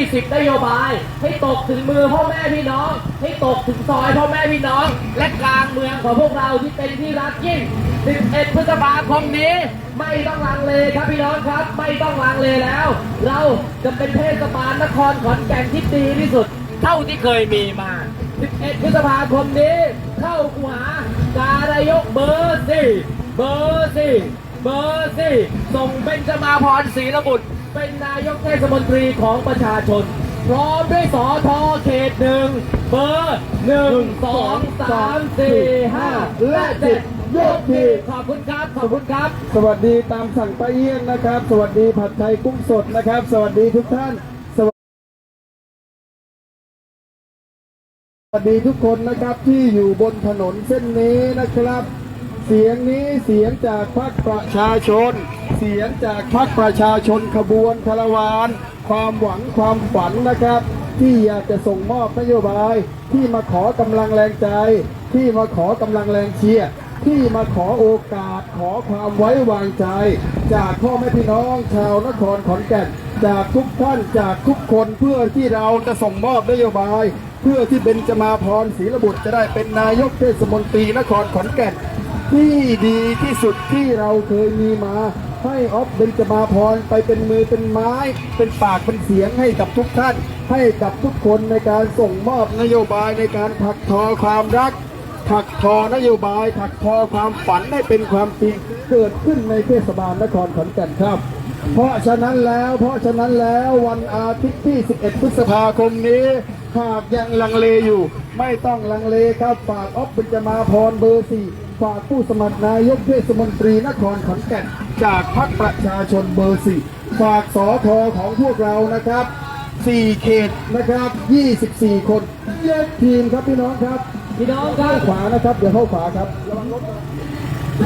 20 นโยบาย ให้ตกถึงมือพ่อแม่พี่น้อง ให้ตกถึงซอยพ่อแม่พี่น้อง และกลางเมืองของพวกเราที่เป็นที่รักยิ่ง 11 พฤษภาคมนี้ ไม่ต้องลังเลครับพี่น้องครับ ไม่ต้องลังเลแล้ว เราจะเป็นเทศบาลนครขอนแก่นที่ดีที่สุด เท่าที่เคยมีมา 11 พฤษภาคมนี้ เข้ากูหาการายกเบอร์สี่เบอร์สี่เบอร์สี่ส่งเป็นจมาพรศรีระบุตร เป็นนายกเทศมนตรีของประชาชน พร้อมด้วยสอทอเขตหนึ่งเบอร์หนึ่งสองสามสี่ห้าและเจ็ดยกทีขอบคุณครับ ขอบคุณครับ สวัสดีตามสั่งป้าเอี้ยงนะครับ สวัสดีผัดไทยกุ้งสดนะครับ สวัสดีทุกท่าน สวัสดีทุกคนนะครับที่อยู่บนถนนเส้นนี้นะครับ เสียงนี้เสียงจากพรรคประชาชน เสียงจากพรรคประชาชนขบวนคาราวาน ความหวังความฝันนะครับ ที่อยากจะส่งมอบนโยบาย ที่มาขอกำลังแรงใจ ที่มาขอกำลังแรงเชียร์ที่มาขอโอกาสขอความไว้วางใจ จากพ่อแม่พี่น้องชาวนครขอนแก่นจากทุกท่านจากทุกคนเพื่อที่เราจะส่งมอบนโยบาย เพื่อที่เบนจมาพรศรีระบุตรจะได้เป็นนายกเทศมนตรีนครขอนแก่นที่ดีที่สุดที่เราเคยมีมา ให้ออฟเบนจมาพรไปเป็นมือเป็นไม้ เป็นปากเป็นเสียงให้กับทุกท่าน ให้กับทุกคนในการส่งมอบนโยบายในการผักทอความรักถักทอนโยบายถักทอความฝันให้เป็นความจริงเกิดขึ้นในเทศบาลนครขอนแก่นครับ เพราะฉะนั้นแล้วเพราะฉะนั้นแล้ววันอาทิตย์ที่ 11 พฤษภาคมนี้หากยังลังเลอยู่ ไม่ต้องลังเลครับฝากออฟบุญจมาพรเบอร์สี่ ฝากผู้สมัครนายกเทศมนตรีนครขอนแก่นจากพรรคประชาชนเบอร์สี่ฝากสอทอของพวกเรานะครับ 4 เขตนะครับ 24 คนแยกทีมครับพี่น้องครับพี่น้องครับขวานะครับ เดี๋ยวเข้าขวาครับ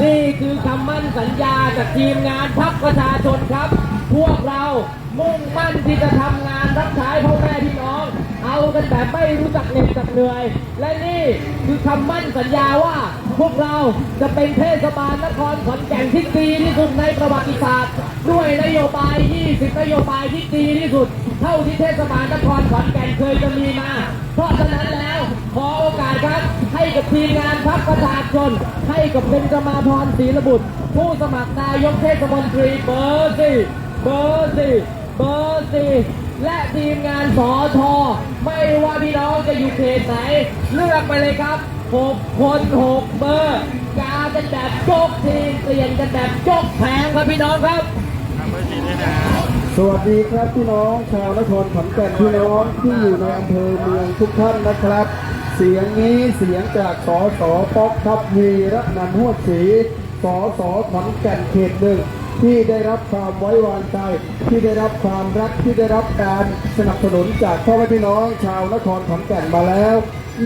นี่คือคำมั่นสัญญาจากทีมงานพักประชาชนครับ พวกเรามุ่งมั่นที่จะทำงานรับใช้พ่อแม่พี่น้อง เอากันแบบไม่รู้จักเหน็ดจักเหนื่อย และนี่คือคำมั่นสัญญาว่า พวกเราจะเป็นเทศบาลนครขอนแก่นที่ดีที่สุดในประวัติศาสตร์ ด้วยนโยบาย 20 นโยบายที่ดีที่สุด เท่าที่เทศบาลนครขอนแก่นเคยจะมีมา เพราะฉะนั้นแล้วขอโอกาสครับ ให้กับทีมงานพักประชาชน ให้กับเป็นจมาพรศรีระบุตร ผู้สมัครนายกเทศมนตรีเบอร์สี่เบอร์สี่เบอร์สี่และทีมงานสอทอไม่ว่าพี่น้องจะอยู่เขตไหน เลือกไปเลยครับ หกคนหกเบอร์กากันแบบโจกทีมเปลี่ยนกันแบบโจกแผงครับพี่น้องครับ สวัสดีครับพี่น้องชาวนครขอนแก่นพี่น้องที่อยู่ในอำเภอเมืองทุกท่านนะครับ เสียงนี้เสียงจากสสป๊อกทัพวีระนันหัวศรีสสขอนแก่นเขตหนึ่ง ที่ได้รับความไว้วางใจ ที่ได้รับความรักที่ได้รับการสนับสนุนจากพ่อแม่พี่น้องชาวนครขอนแก่นมาแล้ว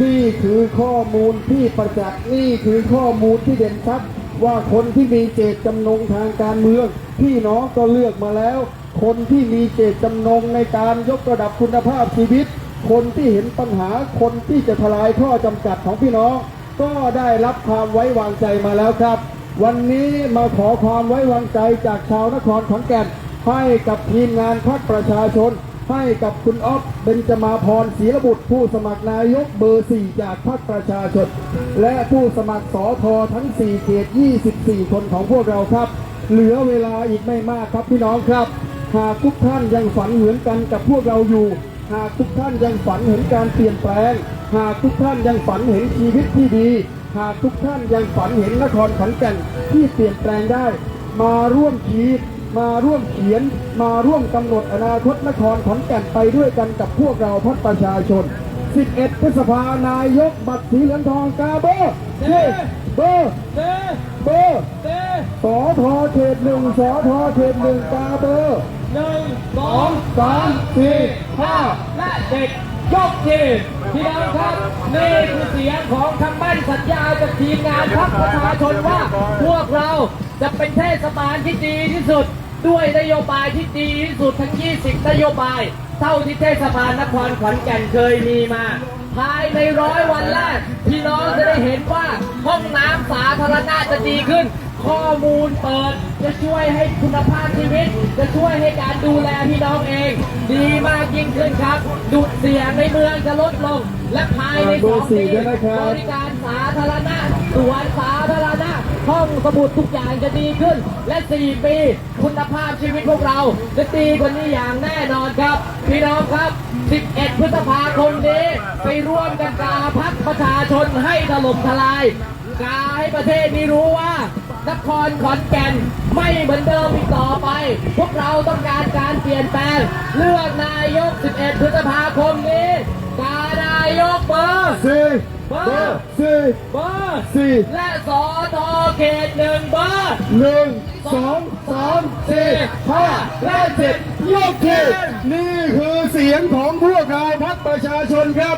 นี่คือข้อมูลที่ประจักษ์นี่คือข้อมูลที่เด่นชัดว่าคนที่มีเจตจำนงทางการเมืองพี่น้องก็เลือกมาแล้ว คนที่มีเจตจำนงในการยกระดับคุณภาพชีวิต คนที่เห็นปัญหาคนที่จะทลายข้อจำกัดของพี่น้อง ก็ได้รับความไว้วางใจมาแล้วครับ วันนี้มาขอความไว้วางใจจากชาวนครขอนแก่นให้กับทีมงานพรรคประชาชน ให้กับคุณอ๊อฟเบญจมาพรศรีระบุตรผู้สมัครนายกเบอร์4จากพรรคประชาชน และผู้สมัครสอทอทั้ง4เขต24 คนของพวกเราครับ เหลือเวลาอีกไม่มากครับพี่น้องครับ หากทุกท่านยังฝันเหมือนกันกับพวกเราอยู่ หากทุกท่านยังฝันเห็นการเปลี่ยนแปลง หากทุกท่านยังฝันเห็นชีวิตที่ดี หากทุกท่านยังฝันเห็นนครขอนแก่นที่เปลี่ยนแปลงได้ มาร่วมคิดมาร่วมเขียน มาร่วมกำหนดอนาคตนครขอนแก่นไปด้วยกันกับพวกเราพักประชาชน 11 พฤษภานายกบัตรสีเหลืองทองกาเบอร์เบอร์เบอร์เต้เบอร์เต้สอทอเขตหนึ่งสอทอเขตหนึ่งกาเบอร์หนึ่งสองสามสี่ห้าและเด็กยกทีพี่น้องค นี่คือเสียงของคำมั่นสัญญาจากทีมงานพักประชาชนว่าพวกเราจะเป็นเทศบาลที่ดีที่สุด ด้วยนโยบายที่ดีที่สุดทั้ง 20 นโยบาย เท่าที่เทศบาลนครขอนแก่นเคยมีมา ภายในร้อยวันแรกพี่น้องจะได้เห็นว่าห้องน้ำสาธารณะจะดีขึ้น ข้อมูลเปิดจะช่วยให้คุณภาพชีวิต จะช่วยให้การดูแลพี่น้องเอง ดีมากยิ่งขึ้นครับ ดุดเสียงในเมืองจะลดลง และภายในเบสออร์งสี่ปีด้วยนะครับบริการสาธารณะสวนสาธารณะห้องสมุดทุกอย่างจะดีขึ้น และ 4 ปี คุณภาพชีวิตพวกเรา จะดีกว่านี้อย่างแน่นอนครับ พี่น้องครับ 11 พฤษภาคมนี้ ไปร่วมกันกาพักประชาชนให้ถล่มทลาย กาให้ประเทศนี้รู้ว่า นครขอนแก่นไม่เหมือนเดิมอีกต่อไป พวกเราต้องการการเปลี่ยนแปลง เลือกนายก 11 พฤษภาคมนี้กานายกเบอร์สี่เบอร์สี่เบอร์สี่และสอทอเขตหนึ่งเบอร์หนึ่งสองสามสี่ห้าและเจ็ดยกที่นี่คือเสียงของพวกเราพักประชาชนครับ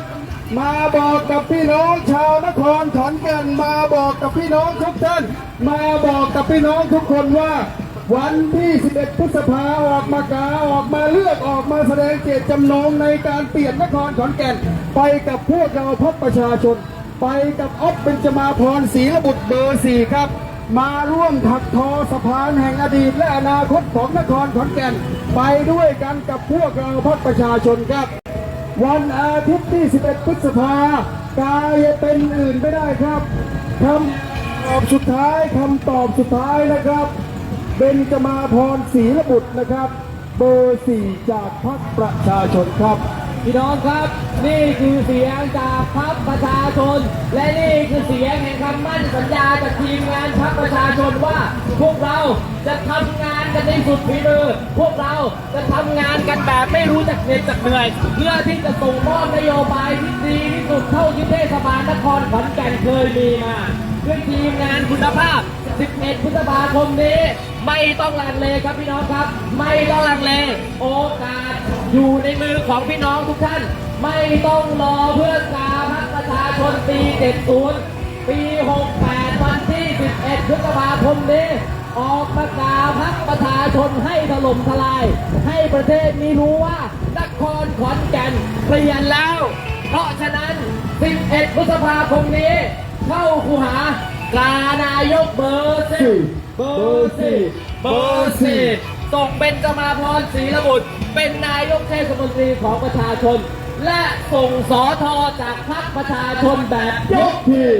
มาบอกกับพี่น้องชาวนครขอนแก่นมาบอกกับพี่น้องทุกท่าน มาบอกกับพี่น้องทุกคนว่า วันที่ 11 พฤษภาออกมากาออกมาเลือกออกมาแสดงเจตจำนงในการเปลี่ยนนครขอนแก่น ไปกับพวกเราพักประชาชน ไปกับอ๊อฟเป็นจมาพรศรีระบุตรเบอร์สี่ครับ มาร่วมถักทอสะพานแห่งอดีตและอนาคตของนครขอนแก่น ไปด้วยกันกับพวกเราพักประชาชนครับ วันอาทิตย์ที่ 11 พฤษภากายเป็นอื่นไม่ได้ครับคำตอบสุดท้ายคำตอบสุดท้ายนะครับเป็นจมาพรศรีระบุตรนะครับ เบอร์สี่จากพรรคประชาชนครับ พี่น้องครับ นี่คือเสียงจากพรรคประชาชน และนี่คือเสียงแห่งคำมั่นสัญญาจากทีมงานพรรคประชาชนว่า พวกเราจะทำงาน กันในสุดฝีมือพวกเราจะทำงานกันแบบไม่รู้จักเหน็ดจักเหนื่อย เพื่อที่จะส่งมอบนโยบายที่ดีที่สุดเท่าที่เทศบาลนครขอนแก่นเคยมีมาด้วยทีมงานคุณภาพ 11 พฤษภาคมนี้ ไม่ต้องลังเลครับพี่น้องครับ ไม่ต้องลังเล โอกาสอยู่ในมือของพี่น้องทุกท่าน ไม่ต้องรอเพื่อกาพักประชาชนปี70 ปี 68 วันที่ 11 พฤษภาคมนี้ ออกประกาศ ประชาชนให้ถล่มทลาย ให้ประเทศนี้รู้ว่านครขอนแก่นเปลี่ยนแล้ว เพราะฉะนั้น 11 พฤษภาคมนี้ เข้าคูหากานายกเบอร์สี่เบอร์สี่เบอร์สี่ส่งเป็นจมาพรศรีระบุตรเป็นนายกเทศมนตรีของประชาชน และส่งสอทอจากพรรคประชาชนแบบยยกกที่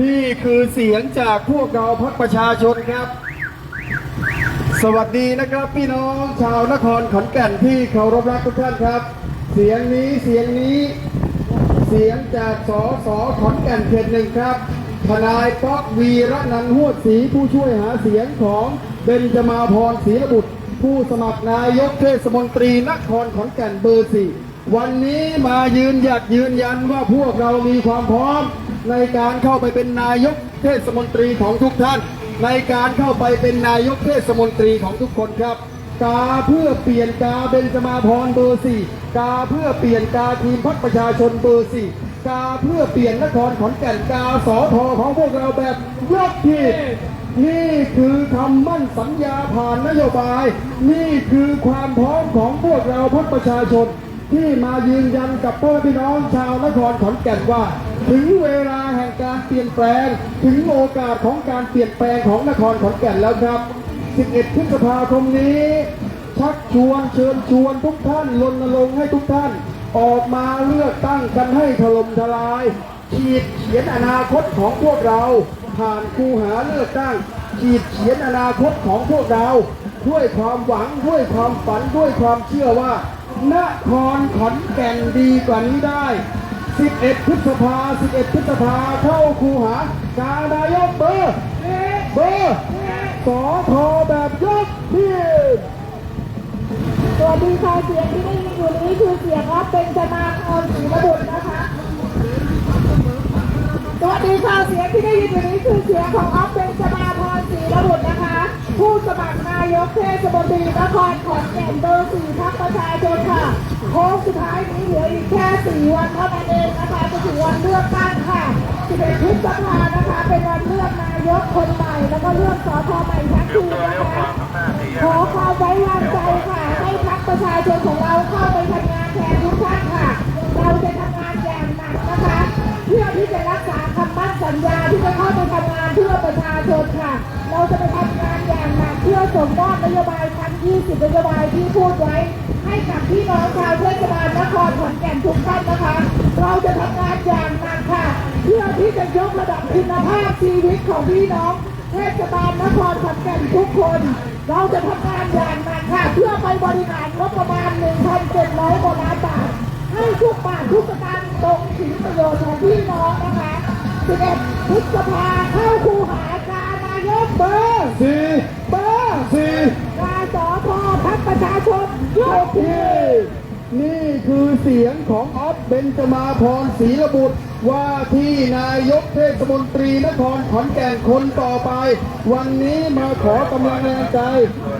นี่คือเสียงจากพวกเราพักประชาชนครับ สวัสดีนะครับพี่น้องชาวนครขอนแก่นที่เคารพรักทุกท่านครับ เสียงนี้เสียงนี้เสียงจากสอสอขอนแก่นเขตหนึ่งครับทนายป๊อกวีระนันหวดศรีผู้ช่วยหาเสียงของเบนจมาพรศรีระบุตร ผู้สมัครนายกเทศมนตรีนครขอนแก่นเบอร์สี่วันนี้มายืนหยัดยืนยันว่าพวกเรามีความพร้อมในการเข้าไปเป็นนายกเทศมนตรีของทุกท่าน ในการเข้าไปเป็นนายกเทศมนตรีของทุกคนครับ กาเพื่อเปลี่ยนกาเบนจมาพรเบอร์สี่กาเพื่อเปลี่ยนกาทีมพักประชาชนเบอร์สี่กาเพื่อเปลี่ยนนครขอนแก่นกาสอทอของพวกเราแบบยกทีนี่คือคำมั่นสัญญาผ่านนโยบาย นี่คือความพร้อมของพวกเราพักประชาชน ที่มายืนยันกับพ่อพี่น้องชาวนครขอนแก่นว่า ถึงเวลาแห่งการเปลี่ยนแปลง ถึงโอกาสของการเปลี่ยนแปลงของนครขอนแก่นแล้วครับ 11 พฤษภาคมนี้ชักชวนเชิญชวนทุกท่านรณรงค์ให้ทุกท่าน ออกมาเลือกตั้งกันให้ถล่มทลายขีดเขียนอนาคตของพวกเรา ผ่านคูหาเลือกตั้งขีดเขียนอนาคตของพวกเรา ด้วยความหวังด้วยความฝันด้วยความเชื่อว่า นครขอนแก่นดีกว่านี้ได้ 11 พฤษภา 11 พฤษภาเข้าคูหา การนายกเบอร์เบอร์สอทอแบบยกที่สวัสดีค่ะเสียงที่ได้ยินอยู่นี้คือเสียงว่าเป็นจนาพรศรีระบุตรนะคะสวัสดีค่ะเสียงที่ได้ยินอยู่นี้คือเสียงของออฟเป็นจนาพรศรีระบุตรน ผู้สมัครนายกเทศมนตรีนครขอนแก่นเบอร์สี่พักประชาชนค่ะโค้งสุดท้ายนี้เหลืออีกแค่สี่วันเท่านั้นเองนะคะจะถึงวันเลือกตั้งค่ะ11พฤษภานะคะ เป็นวันเลือกนายกคนใหม่ แล้วก็เลือกสทใหม่ทั้งทีนะคะขอความไว้วางใจค่ะ ให้พักประชาชนของเราเข้าไปทำงานแทน โยบายทั้ง 20 นโยบายที่พูดไว้ ให้กับพี่น้องชาวเทศบาลนครขอนแก่นทุกท่านนะคะ เราจะทำงานอย่างหนักค่ะ เพื่อที่จะยกระดับคุณภาพชีวิตของพี่น้องเทศบาลนครขอนแก่นทุกคน เราจะทำงานอย่างหนักค่ะ เพื่อไปบริหารงบประมาณ 1,700กว่าล้านบาทให้ทุกบาททุกสตางค์ตรงถึงประโยชน์ของพี่น้องนะคะ11พฤษภาเข้าคูหาการนายกเบอร์ คือเสียงของออฟเบนจมาพรศรีระบุตร ว่าที่นายกเทศมนตรีนครขอนแก่นคนต่อไป วันนี้มาขอกำลังแรงใจ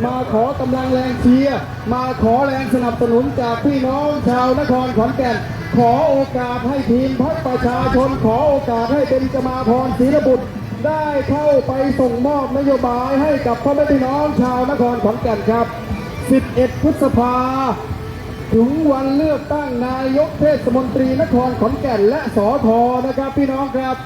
มาขอกำลังแรงเชียร์มาขอแรงสนับสนุนจากพี่น้องชาวนครขอนแก่น ขอโอกาสให้ทีมพักประชาชนขอโอกาสให้เบนจมาพรศรีระบุตรได้เข้าไปส่งมอบนโยบายให้กับพ่อแม่พี่น้องชาวนครขอนแก่นครับ 11 พฤษภา ถึงวันเลือกตั้งนายกเทศมนตรีนครขอนแก่นและสอทอนะครับพี่น้องครับ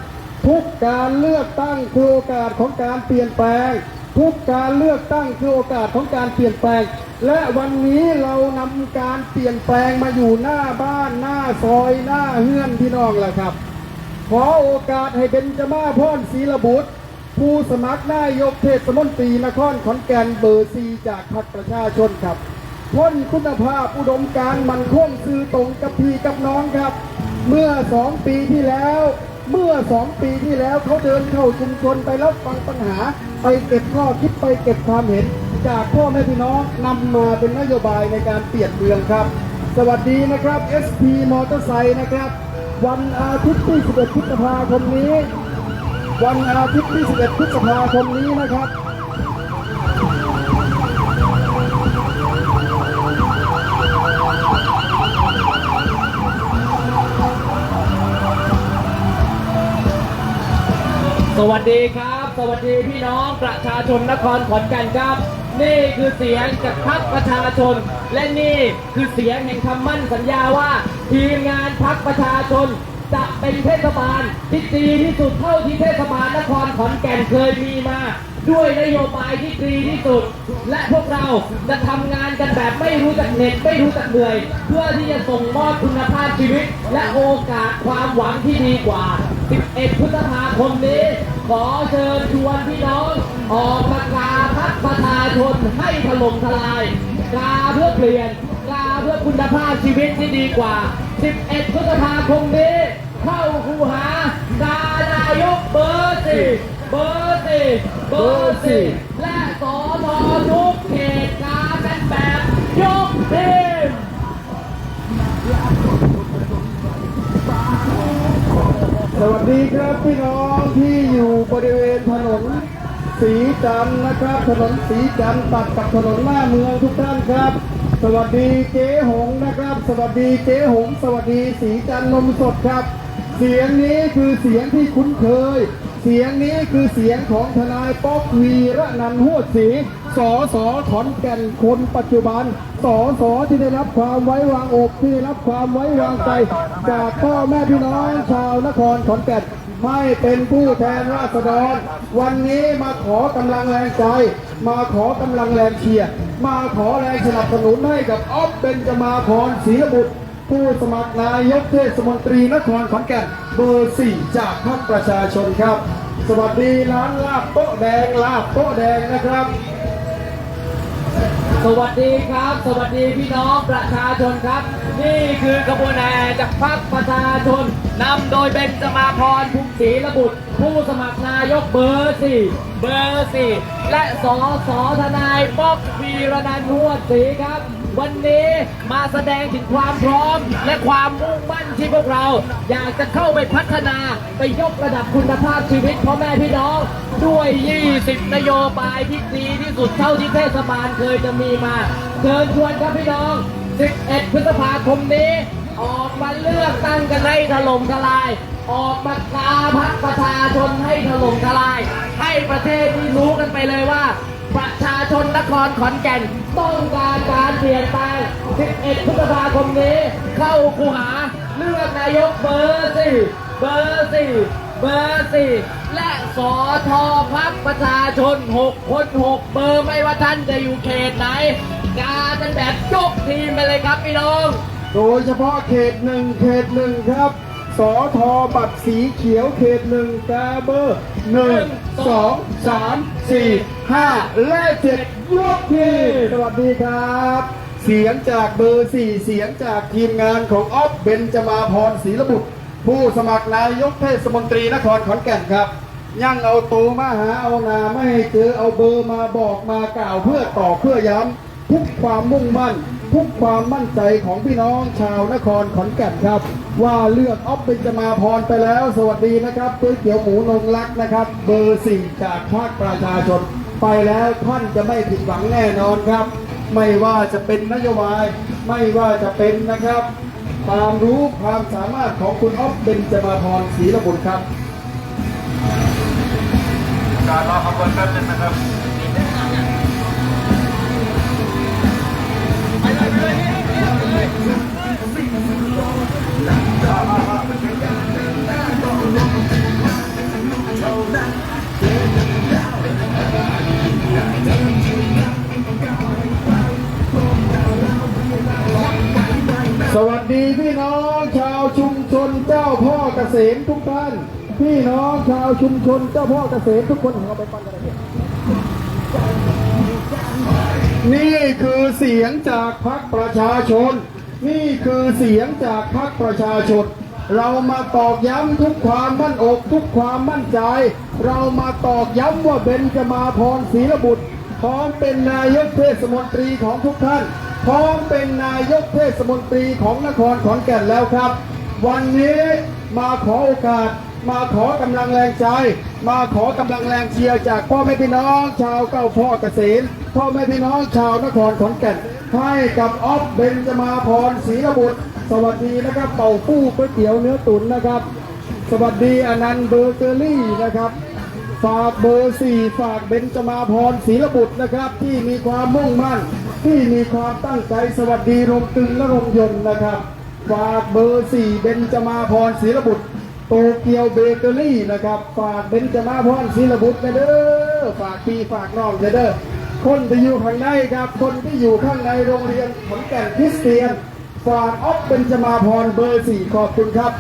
ทุกการเลือกตั้งคือโอกาสของการเปลี่ยนแปลง ทุกการเลือกตั้งคือโอกาสของการเปลี่ยนแปลง และวันนี้เรานำการเปลี่ยนแปลงมาอยู่หน้าบ้านหน้าซอยหน้าเฮือนพี่น้องแหละครับ ขอโอกาสให้เบนจมาพรศรีระบุตรผู้สมัครนายกเทศมนตรีนครขอนแก่นเบอร์ซีจากพรรคประชาชนครับ พ้นคุณภาพอุดมการมันคงซื้อตรงกับพี่กับน้องครับ เมื่อสองปีที่แล้ว เมื่อสองปีที่แล้วเขาเดินเข้าชุมชนไปรับฟังปัญหา ไปเก็บข้อคิดไปเก็บความเห็น จากพ่อแม่พี่น้องนำมาเป็นนโยบายในการเปลี่ยนเมืองครับ สวัสดีนะครับ SP มอเตอร์ไซค์นะครับ วันอาทิตย์ที่ 11 พฤษภาคมนี้ วันอาทิตย์ที่ 11 พฤษภาคมนี้นะครับ ส วัสดีครับ สวัสดีพี่น้องประชาชนนครขอนแก่นครับ นี่คือเสียงจากพรรคประชาชน และนี่คือเสียงแห่งคำมั่นสัญญาว่า ทีมงานพรรคประชาชน จะเป็นเทศบาลที่ดีที่สุดเท่าที่เทศบาลนครขอนแก่นเคยมีมา ด้วยนโยบายที่ดีที่สุด และพวกเราจะทำงานกันแบบไม่รู้จักเหน็ดไม่รู้จักเหนื่อย เพื่อที่จะส่งมอบคุณภาพชีวิต และโอกาสความหวังที่ดีกว่า 11 พฤษภาคมนี้ ขอเชิญชวนพี่น้อง ออกมากาพักประชาชนให้ถล่มทลายกาเพื่อเปลี่ยนกาเพื่อคุณภาพชีวิตที่ดีกว่า 11พฤษภาคมนี้ เข้าคูหากานายกเบอร์สี่เบอร์สี่เบอร์สี่และสอทอทุกเข สวัสดีครับพี่น้องที่อยู่บริเวณถนนสีจันนะครับ ถนนสีจันตัดกับถนนหน้าเมืองทุกท่านครับ สวัสดีเจ๊หงนะครับ สวัสดีเจ๊หง สวัสดีสีจันนมสดครับ เสียงนี้คือเสียงที่คุ้นเคย เสียงนี้คือเสียงของทนายป๊อกวีระนันหัวศรี สอสอขอนแก่นคนปัจจุบัน สอสอที่ได้รับความไว้วางอกที่ได้รับความไว้วางใจ จากพ่อแม่พี่น้องชาวนครขอนแก่นให้เป็นผู้แทนราษฎร วันนี้มาขอกำลังแรงใจ มาขอกำลังแรงเชียร์มาขอแรงสนับสนุนให้กับออฟเบนจมาพรศรีบุตรผู้สมัครนายกเทศมนตรีนครขอนแก่นเบอร์สี่จากพรรคประชาชนครับ สวัสดีร้านลาบโต๊ะแดงลาบโต๊ะแดงนะครับ สวัสดีครับ สวัสดีพี่น้องประชาชนครับ นี่คือกระบวนแห่จากพรรคประชาชนนำโดยเบนจมาพรภูมิศรีระบุตร ผู้สมัครนายกเบอร์สี่เบอร์สี่และสอสอทนายป๊อกวีรนันท์หัวดศรีครับ วันนี้มาแสดงถึงความพร้อมและความมุ่งมั่นที่พวกเรา อยากจะเข้าไปพัฒนา ไปยกระดับคุณภาพชีวิตพ่อแม่พี่น้อง ด้วย 20 นโยบายที่ดีที่สุดเท่าที่เทศบาลเคยจะมีมาเชิญชวนครับพี่น้อง 11 พฤษภาคมนี้ ออกมาเลือกตั้งกันให้ถล่มทลาย ออกมากาพักประชาชนให้ถล่มทลาย ให้ประเทศนี้รู้กันไปเลยว่าประชาชนนครขอนแก่น ต้องการการเปลี่ยนแปลง 11 พฤษภาคมนี้ เข้าคูหา เลือกนายกเบอร์สี่ เบอร์สี่เบอร์สี่และสอทอพักประชาชนหกคนหกเบอร์ไม่ว่าท่านจะอยู่เขตไหน กากันแบบยกทีมไปเลยครับพี่น้อง โดยเฉพาะเขตหนึ่งเขตหนึ่งครับสอทอบัตรสีเขียวเขตหนึ่งกาเบอร์หนึ่งสองสามสี่ห้าและเจ็ดยกทีสวัสดีครับ เสียงจากเบอร์สี่เสียงจากทีมงานของออฟเบนจมาพรศรีระบุตร ผู้สมัครนายกเทศมนตรีนครขอนแก่นครับ ยังเอาตูมาหาเอานาไม่ให้เจอเอาเบอร์มาบอกมากล่าวเพื่อตอบเพื่อย้ำทุกความมุ่งมั่น ทุกความมั่นใจของพี่น้องชาวนครขอนแก่นครับ ว่าเลือกออฟเป็นจะมาพรไปแล้ว สวัสดีนะครับก๋วยเตี๋ยวหมูนงรักนะครับ เบอร์สี่จากภาคประชาชน ไปแล้วท่านจะไม่ผิดหวังแน่นอนครับ ไม่ว่าจะเป็นนโยบาย ไม่ว่าจะเป็นนะครับ ความรู้ความสามารถของคุณอ๊อฟเบนจมาพรศรีระบุตรครับ การรอขบวนแป๊บนึงนะครับ สวัสดีพี่น้องชาวชุมชนเจ้าพ่อเกษมทุกท่าน พี่น้องชาวชุมชนเจ้าพ่อเกษมทุกคนของเราไปฟังกันเลยนี่คือเสียงจากพรรคประชาชน นี่คือเสียงจากพรรคประชาชน เรามาตอกย้ำทุกความมั่นอกทุกความมั่นใจ เรามาตอกย้ำว่าเบนจะมาพรศรีระบุตรพร้อมเป็นนายกเทศมนตรีของทุกท่าน พร้อมเป็นนายกเทศมนตรีของนครขอนแก่นแล้วครับ วันนี้มาขอโอกาส มาขอกำลังแรงใจ มาขอกำลังแรงเชียร์จากพ่อแม่พี่น้องชาวเก้าพ่อเกษมพ่อแม่พี่น้องชาวนครขอนแก่นให้กับออฟเบนจมาพรศรีระบุตร สวัสดีนะครับเป่าปู้ก๋วยเตี๋ยวเนื้อตุ๋นนะครับ สวัสดีอนันต์เบอร์เกอรี่นะครับฝากเบอร์สี่ฝากเบนจมาพรศรีระบุตรนะครับที่มีความมุ่งมั่น ที่มีความตั้งใจสวัสดีรมตึงและรมยนต์นะครับ ฝากเบอร์สี่เบนจมาพรศรีรบุตรโตเกียวเบเกอรี่นะครับ ฝากเบนจมาพรศรีรบุตรนะเด้อฝากพี่ฝากน้องนะเด้อคนที่อยู่ข้างในครับ คนที่อยู่ข้างในโรงเรียนขอนแก่นคริสเตียน ฝากออฟเบนจมาพรเบอร์สี่ขอบคุณครับ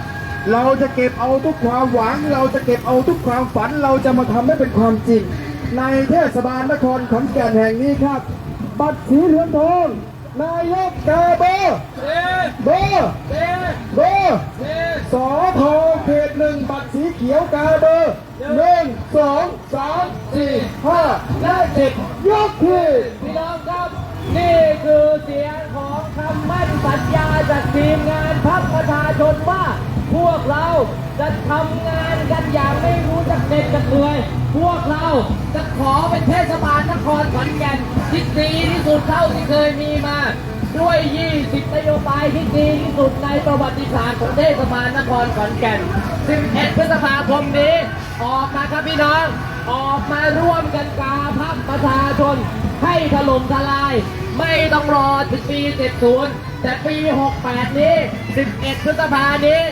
เราจะเก็บเอาทุกความหวัง เราจะเก็บเอาทุกความฝัน เราจะมาทำให้เป็นความจริง ในเทศบาลนครขอนแก่นแห่งนี้ครับ บัตรสีเหลืองทอง นายกกาเบอร์เบอร์เบอร์สอทอเขตหนึ่งบัตรสีเขียวกาเบอร์หนึ่งสองสามสี่ห้าและเจ็ดยกที่พี่น้องครับ นี่คือเสียงของคำมั่นสัญญาจากทีมงานพักประชาชนว่า พวกเราจะทำงานกันอย่างไม่รู้จักเหน็ดจักเหนื่อย พวกเราจะขอเป็นเทศบาลนครขอนแก่นที่ดีที่สุดเท่าที่เคยมีมา ด้วย 20 นโยบายที่ดีที่สุดในประวัติศาสตร์ของเทศบาลนครขอนแก่น 11 พฤษภาคมนี้ ออกมาครับพี่น้อง ออกมาร่วมกันกาพักประชาชน ให้ถล่มทลาย ไม่ต้องรอถึงปี 70 แต่ปี 68 นี้ 11 พฤษภานี้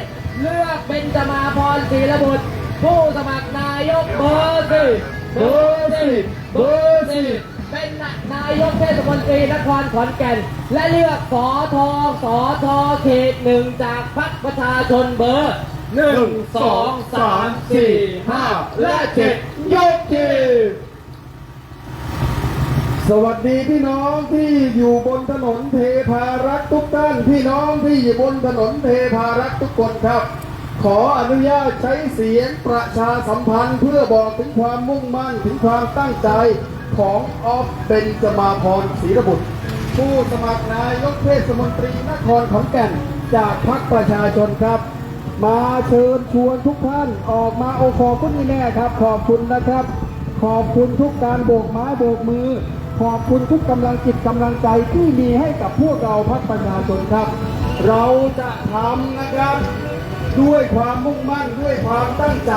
เลือกเป็นจมาพรศรีระบุตรผู้สมัครนายกเบอร์สี่เบอร์สี่เบอร์สี่เป็นนายกเทศมนตรีนครขอนแก่น และเลือกสอทอสอทอเขตหนึ่งจากพรรคประชาชนเบอร์หนึ่งสองสามสี่ห้าและเจ็ดยกที่ สวัสดีพี่น้องที่อยู่บนถนนเทพารักษ์ทุกท่านพี่น้องที่อยู่บนถนนเทพารักษ์ทุกคนครับ ขออนุญาตใช้เสียงประชาสัมพันธ์เพื่อบอกถึงความมุ่งมั่นถึงความตั้งใจของออฟเป็นจมาพรศรีระบุตร ผู้สมัครนายกเทศมนตรีนครขอนแก่นจากพรรคประชาชนครับ มาเชิญชวนทุกท่านออกมาโอขอบคุณนี่แน่ครับ ขอบคุณนะครับ ขอบคุณทุกการโบกไม้โบกมือ ขอบคุณทุกกำลังจิตกำลังใจที่มีให้กับพวกเราพรรคประชาชนครับ เราจะทำนะครับ ด้วยความมุ่งมั่นด้วยความตั้งใจ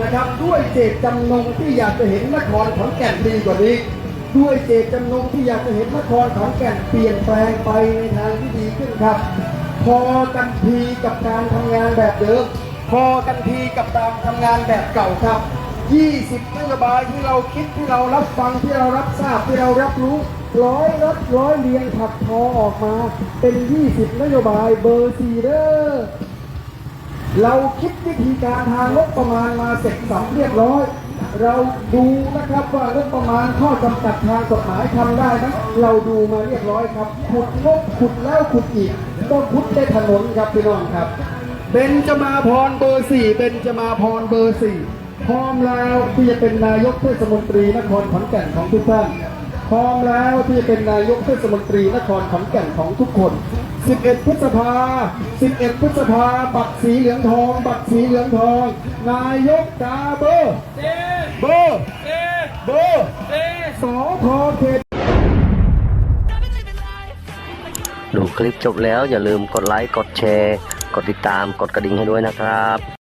นะครับ ด้วยเจตจำนงที่อยากจะเห็นนครขอนแก่นดีกว่านี้ ด้วยเจตจำนงที่อยากจะเห็นนครขอนแก่นเปลี่ยนแปลงไปในทางที่ดีขึ้นครับ พอกันทีกับการทำงานแบบเดิมพอกันทีกับตามทำงานแบบเก่าครับ 20นโยบายที่เราคิดที่เรารับฟังที่เรารับทราบที่เรารับรู้ร้อยรับร้อยเรียงถักทอออกมา เป็น 20 นโยบายเบอร์สี่เด้อเราคิดวิธีการทางงบประมาณมาเสร็จสับเรียบร้อย เราดูนะครับว่างบประมาณข้อจำกัดทางกฎหมายทำได้ไหมเราดูมาเรียบร้อยครับ ขุดงบขุดแล้วขุดอีกต้องขุดได้ถนนครับพี่น้องครับเบนจมาพรเบอร์สี่เบนจมาพรเบอร์สี่ พร้อมแล้วที่จะเป็นนายกเทศมนตรีนครขอนแก่นของทุกท่าน พร้อมแล้วที่จะเป็นนายกเทศมนตรีนครขอนแก่นของทุกคน 11 พฤษภา 11 พฤษภา บัตรสีเหลืองทอง บัตรสีเหลืองทอง นายกกาเบอร์เบอร์เบอร์สอทอเขตดูคลิปจบแล้วอย่าลืมกดไลค์ กดแชร์ กดติดตาม กดกระดิ่งให้ด้วยนะครับ